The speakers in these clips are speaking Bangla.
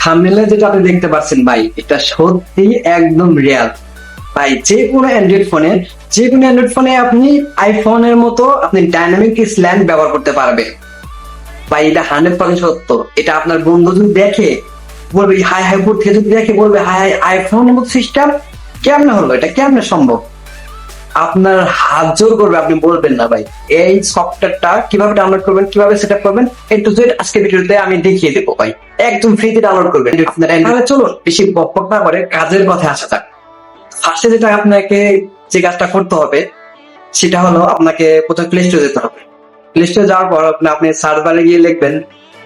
থাম্বনেলে যেটা আপনি দেখতে পাচ্ছেন ভাই, এটা সত্যি একদম রিয়াল ভাই, যে কোনো অ্যান্ড্রয়েড ফোনে যে কোনো অ্যান্ড্রয়েড ফোনে আপনি আইফোনের মতো আপনি ডাইনামিক স্ল্যান্ড ব্যবহার করতে পারবেন। ভাই, এটা হান্ড্রেড পার্সেন্ট সত্য। এটা আপনার বন্ধু যদি দেখে, বলবে, হাই হাই, উপর থেকে যদি দেখে, বলবে, হাই হাই আইফোনের মতো সিস্টেম কেমনে হলো? এটা কেমনে সম্ভব? আপনার হাত জোর করবে, আপনি বলবেন না ভাই। এই সফটওয়্যারটা কীভাবে ডাউনলোড করবেন, কীভাবে সেট আপ করবেন এ টু জেড আজকে ভিডিওতে আমি দেখিয়ে দেবো ভাই। একদম ফ্রিতে ডাউনলোড করবেন। তাহলে চলুন, বেশি বকবক না করে কাজের কথা আসা যাক। ফার্স্টে যেটা আপনাকে যে কাজটা করতে হবে, সেটা হলো আপনাকে প্রথমে প্লে স্টোরে যেতে হবে। প্লে স্টোরে যাওয়ার পর আপনি আপনি সার্ভারে গিয়ে লিখবেন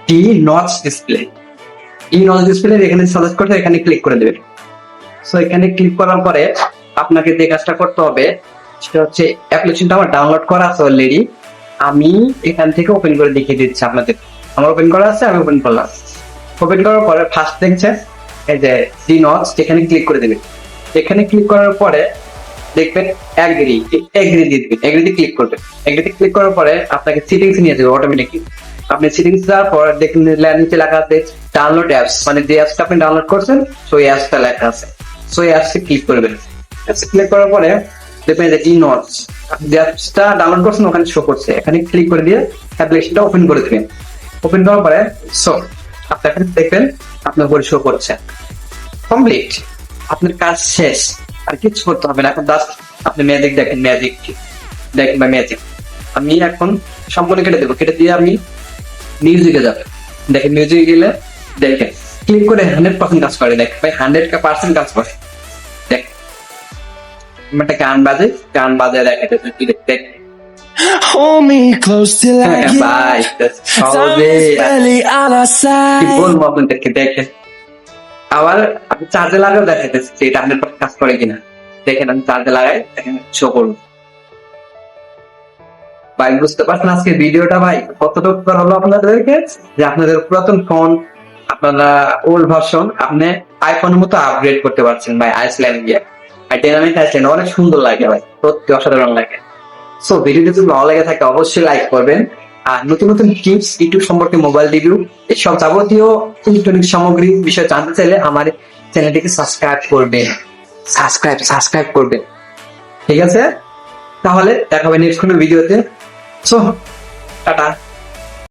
T notch display T notch display এখানে সার্চ করতে এখানে ক্লিক করে দেবেন। সো এখানে ক্লিক করার পরে আপনাকে যে কাজটা করতে হবে, সেটা হচ্ছে অ্যাপ্লিকেশনটা আমার ডাউনলোড করা আছে অলরেডি আমি এখান থেকে ওপেন করে দেখিয়ে দিচ্ছি আপনাদের। আমার ওপেন করা আছে, আমি ওপেন করলাম। ওপেন করার পরে ফার্স্ট দেখছেন, এই যে ডি নচ এখানে ক্লিক করে দেবেন। এখানে ক্লিক করার পরে দেখবেন অ্যাগ্রি অ্যাগ্রি দিয়ে দিবেন। অ্যাগ্রিতে ক্লিক করবেন। অ্যাগ্রিতে ক্লিক করার পরে আপনাকে সেটিংস নিয়ে যাবে অটোমেটিকলি আপনি সেটিংস যাওয়ার পর দেখেন নিচে লেখা আছে ডাউনলোড অ্যাপস মানে যে অ্যাপসটা আপনি ডাউনলোড করছেন সো এই অ্যাপসটা লেখা আছে। সো এই অ্যাপসে ক্লিক করবেন। ক্লিক করার পরে দেখবেন যে ই নোটস অ্যাপসটা ডাউনলোড করছেন, ওখানে শো করছে। এখানে ক্লিক করে দিয়ে অ্যাপ্লিকেশনটা ওপেন করে দিবেন। ওপেন করার পরে সো আপনি এখানে দেখবেন আপনার উপরে শো করছে। কমপ্লিট আপনার কাজ শেষ। আর কিছু করতে হবে না। এখন জাস্ট আপনি ম্যাজিক দেখেন ম্যাজিক দেখেন বা ম্যাজিক আমি এখন সম্পূর্ণ কেটে দেবো। কেটে দিয়ে আমি মিউজিকে যাবে। দেখেন মিউজিকে গেলে দেখেন। ক্লিক করে হান্ড্রেড পার্সেন্ট কাজ করে। দেখ ভাই হান্ড্রেড পার্সেন্ট কাজ করে। একটা গান বাজে গান বাজে দেখাতে? দেখ Hold me close till I get Time is barely on our কি side. বলব আপনাদেরকে দেখেন আবার আমি চার্জে লাগাও যে এটা হান্ড্রেড কাজ করে কিনা। দেখেন আমি চার্জে লাগাই দেখেন শো করব। ভাই বুঝতে পারছেন আজকে ভিডিওটা ভাই? কতটুকু উপকার হলো আপনাদেরকে? যে আপনাদের পুরাতন ফোন আপনারা ওল্ড ভার্সন আপনি আইফোনের মতো আপগ্রেড করতে পারছেন ভাই আইসল্যান্ড গিয়ে আর ডাইনামিক আইসল্যান্ড অনেক সুন্দর লাগে ভাই, সত্যি অসাধারণ লাগে। সো ভিডিওটি যদি ভালো লাগে থাকে, অবশ্যই লাইক করবেন। আর নতুন নতুন টিপস ইউটিউব সম্পর্কে মোবাইল রিভিউ এসব যাবতীয় ইলেকট্রনিক সামগ্রী বিষয়ে জানতে চাইলে আমার চ্যানেলটিকে সাবস্ক্রাইব করবেন। সাবস্ক্রাইব সাবস্ক্রাইব করবেন। ঠিক আছে? তাহলে দেখা হবে নেক্সট কোনো ভিডিওতে সো টাটা।